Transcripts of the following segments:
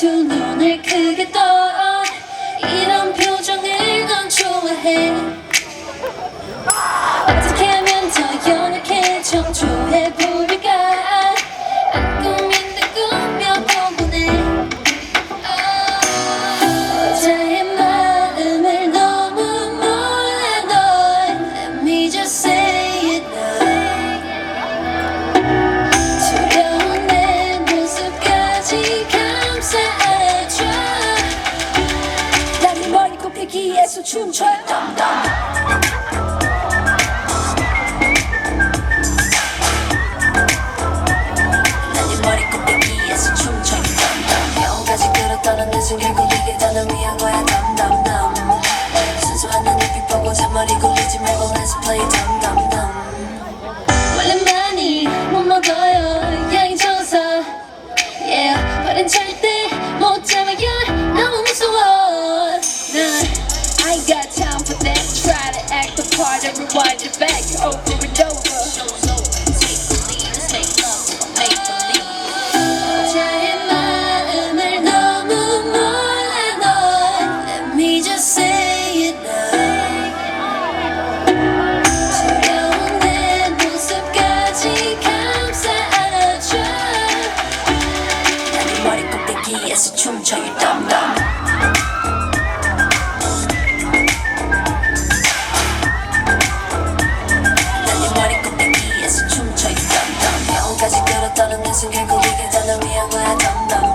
to me. 耶稣青春。当当当当 어디에서 춤춰 요 덤덤. 난네 머리 꼭대기에서 춤춰 요 덤덤. 영혼까지 끌어떠는 내 순간 꼭 이게 다널 위한 거야 덤덤.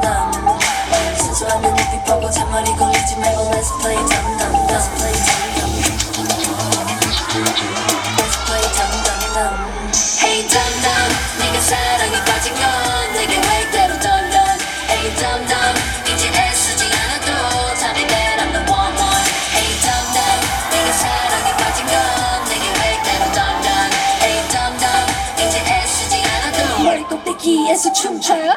여기에서 춤춰요?